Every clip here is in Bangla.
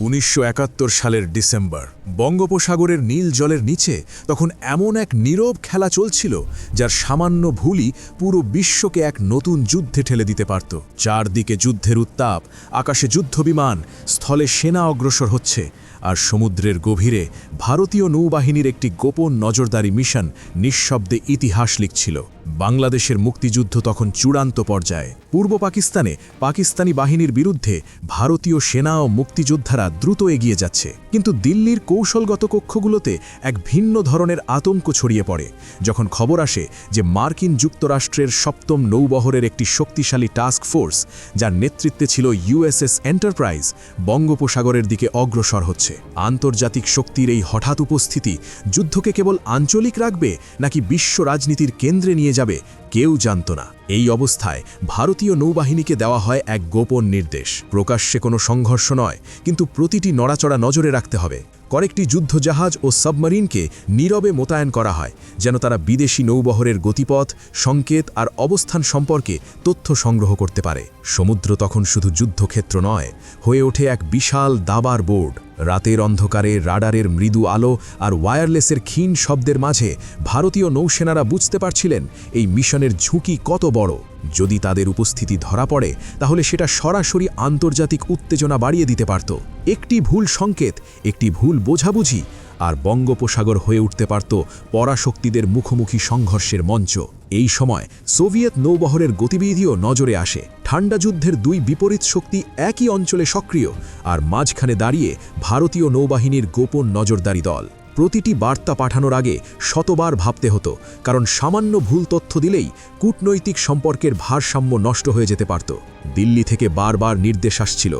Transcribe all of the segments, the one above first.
উনিশশো একাত্তর সালের ডিসেম্বর, বঙ্গোপসাগরের নীল জলের নিচে তখন এমন এক নীরব খেলা চলছিল যার সামান্য ভুলই পুরো বিশ্বকে এক নতুন যুদ্ধে ঠেলে দিতে পারত। চারদিকে যুদ্ধের উত্তাপ, আকাশে যুদ্ধবিমান, স্থলে সেনা অগ্রসর হচ্ছে আর সমুদ্রের গভীরে ভারতীয় নৌবাহিনীর একটি গোপন নজরদারি মিশন নিঃশব্দে ইতিহাস লিখছিল। বাংলাদেশের মুক্তিযুদ্ধ তখন চূড়ান্ত পর্যায়ে। পূর্ব পাকিস্তানে পাকিস্তানি বাহিনীর বিরুদ্ধে ভারতীয় সেনা ও মুক্তিযোদ্ধারা দ্রুত এগিয়ে যাচ্ছে। কিন্তু দিল্লির কৌশলগত কক্ষগুলোতে এক ভিন্ন ধরনের আতঙ্ক ছড়িয়ে পড়ে। যখন খবর আসে যে মার্কিন যুক্তরাষ্ট্রের সপ্তম নৌবহরের একটি শক্তিশালী টাস্ক ফোর্স, যার নেতৃত্বে ছিল ইউএসএস এন্টারপ্রাইজ, বঙ্গোপসাগরের দিকে অগ্রসর হচ্ছে। আন্তর্জাতিক শক্তির এই হঠাৎ উপস্থিতি যুদ্ধকে কেবল আঞ্চলিক রাখবে নাকি বিশ্ব রাজনীতির কেন্দ্রে নিয়ে যাবে, কেউ জানত না। এই অবস্থায় ভারতীয় নৌবাহিনীকে দেওয়া হয় এক গোপন নির্দেশ। প্রকাশ্যে কোনো সংঘর্ষ নয়, কিন্তু প্রতিটি নড়াচড়া নজরে রাখতে হবে। কয়েকটি যুদ্ধজাহাজ ও সাবমারিনকে নীরবে মোতায়েন করা হয়, যেন তারা বিদেশি নৌবহরের গতিপথ, সংকেত আর অবস্থান সম্পর্কে তথ্য সংগ্রহ করতে পারে। সমুদ্র তখন শুধু যুদ্ধক্ষেত্র নয়, হয়ে ওঠে এক বিশাল দাবার বোর্ড। রাতের অন্ধকারে রাডারের মৃদু আলো আর ওয়্যারলেসের ক্ষীণ শব্দের মাঝে ভারতীয় নৌসেনারা বুঝতে পারছিলেন এই মিশনের ঝুঁকি কত বড়। যদি তাদের উপস্থিতি ধরা পড়ে, তাহলে সেটা সরাসরি আন্তর্জাতিক উত্তেজনা বাড়িয়ে দিতে পারত। একটি ভুল সংকেত, একটি ভুল বোঝাবুঝি আর বঙ্গোপসাগর হয়ে উঠতে পারত পরাশক্তিদের মুখোমুখি সংঘর্ষের মঞ্চ। এই সময় সোভিয়েত নৌবহরের গতিবিধিও নজরে আসে। ঠান্ডা যুদ্ধের দুই বিপরীত শক্তি একই অঞ্চলে সক্রিয় আর মাঝখানে দাঁড়িয়ে ভারতীয় নৌবাহিনীর গোপন নজরদারি দল। প্রতিটি বার্তা পাঠানোর আগে শতবার ভাবতে হতো, কারণ সামান্য ভুল তথ্য দিলেই কূটনৈতিক সম্পর্কের ভারসাম্য নষ্ট হয়ে যেতে পারত। দিল্লি থেকে বারবার নির্দেশ আসছিল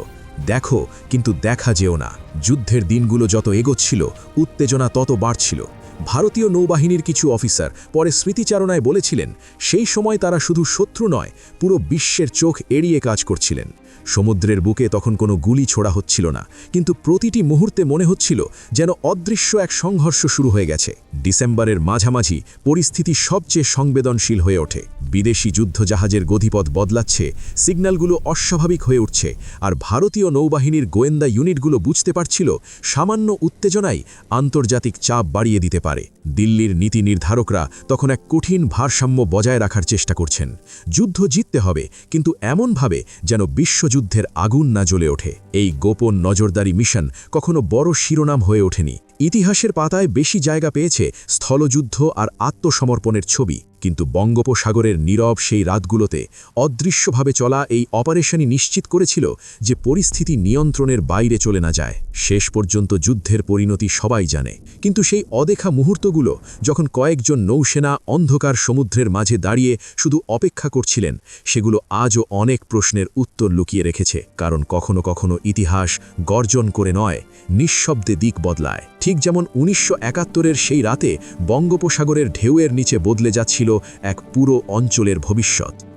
দেখো, কিন্তু দেখা যেও না। যুদ্ধের দিনগুলো যত এগোচ্ছিল, উত্তেজনা তত বাড়ছিল। ভারতীয় নৌবাহিনীর কিছু অফিসার পরে স্মৃতিচারণায় বলেছিলেন, সেই সময় তারা শুধু শত্রু নয়, পুরো বিশ্বের চোখ এড়িয়ে কাজ করছিলেন। সমুদ্রের বুকে তখন কোনো গুলি ছোড়া হচ্ছিল না, কিন্তু প্রতিটি মুহূর্তে মনে হচ্ছিল যেন অদৃশ্য এক সংঘর্ষ শুরু হয়ে গেছে। ডিসেম্বরের মাঝামাঝি পরিস্থিতি সবচেয়ে সংবেদনশীল হয়ে ওঠে। বিদেশি যুদ্ধজাহাজের গতিপথ বদলাচ্ছে, সিগন্যালগুলো অস্বাভাবিক হয়ে উঠছে, আর ভারতীয় নৌবাহিনীর গোয়েন্দা ইউনিটগুলো বুঝতে পারছিল সামান্য উত্তেজনাই আন্তর্জাতিক চাপ বাড়িয়ে দিতে পারে। দিল্লির নীতি নির্ধারকরা তখন এক কঠিন ভারসাম্য বজায় রাখার চেষ্টা করছেন। যুদ্ধ জিততে হবে, কিন্তু এমনভাবে যেন বিশ্বযুদ্ধের আগুন না জ্বলে ওঠে। এই গোপন নজরদারি মিশন কখনো বড় শিরোনাম হয়ে ওঠেনি। ইতিহাসের পাতায় বেশি জায়গা পেয়েছে স্থলযুদ্ধ আর আত্মসমর্পণের ছবি। কিন্তু বঙ্গোপসাগরের নীরব সেই রাতগুলোতে অদৃশ্যভাবে চলা এই অপারেশনই নিশ্চিত করেছিল যে পরিস্থিতি নিয়ন্ত্রণের বাইরে চলে না যায়। শেষ পর্যন্ত যুদ্ধের পরিণতি সবাই জানে। কিন্তু সেই অদেখা মুহূর্তগুলো যখন কয়েকজন নৌসেনা অন্ধকার সমুদ্রের মাঝে দাঁড়িয়ে শুধু অপেক্ষা করছিলেন, সেগুলো আজও অনেক প্রশ্নের উত্তর লুকিয়ে রেখেছে। কারণ কখনো কখনো ইতিহাস গর্জন করে নয়, নিঃশব্দে দিক বদলায়। ঠিক যেমন উনিশশো একাত্তরের সেই রাতে বঙ্গোপসাগরের ঢেউয়ের নিচে বদলে যাচ্ছিল এক পুরো অঞ্চলের ভবিষ্যৎ।